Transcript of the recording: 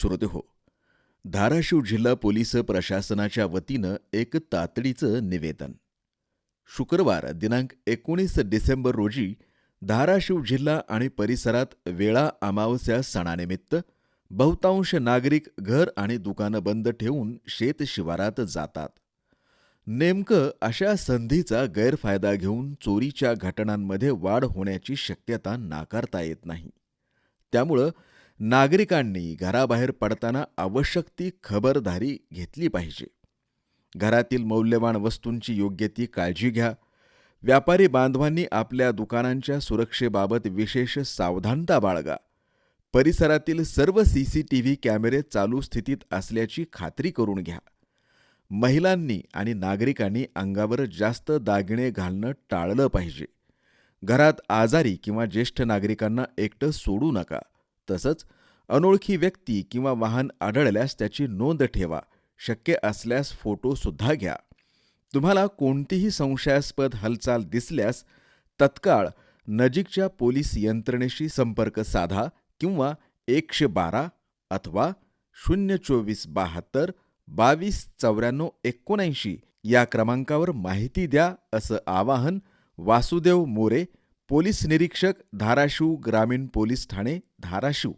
श्रोते हो धाराशिव जिल्हा पोलीस प्रशासनाच्या वतीनं एक तातडीचं निवेदन. शुक्रवार दिनांक एकोणीस डिसेंबर रोजी धाराशिव जिल्हा आणि परिसरात वेळा अमावस्या सणानिमित्त बहुतांश नागरिक घर आणि दुकानं बंद ठेवून शेत शिवारात जातात. नेमकं अशा संधीचा गैरफायदा घेऊन चोरीच्या घटनांमध्ये वाढ होण्याची शक्यता नाकारता येत नाही. त्यामुळं नागरिकांनी घराबाहेर पडताना आवश्यक ती खबरदारी घेतली पाहिजे. घरातील मौल्यवान वस्तूंची योग्य ती काळजी घ्या. व्यापारी बांधवांनी आपल्या दुकानांच्या सुरक्षेबाबत विशेष सावधानता बाळगा. परिसरातील सर्व सी सी टी व्ही कॅमेरे चालू स्थितीत असल्याची खात्री करून घ्या. महिलांनी आणि नागरिकांनी अंगावर जास्त दागिने घालणं टाळलं पाहिजे. घरात आजारी किंवा ज्येष्ठ नागरिकांना एकटं सोडू नका. तसंच अनोळखी व्यक्ती किंवा वाहन आढळल्यास त्याची नोंद ठेवा. शक्य असल्यास फोटोसुद्धा घ्या. तुम्हाला कोणतीही संशयास्पद हालचाल दिसल्यास तत्काळ नजीकच्या पोलीस यंत्रणेशी संपर्क साधा किंवा एकशे बारा अथवा शून्य चोवीस बहात्तर बावीस चौऱ्याण्णव एकोणऐंशी या क्रमांकावर माहिती द्या असं आवाहन वासुदेव मोरे पोलीस निरीक्षक धाराशिव ग्रामीण पोलीस ठाणे धाराशिव.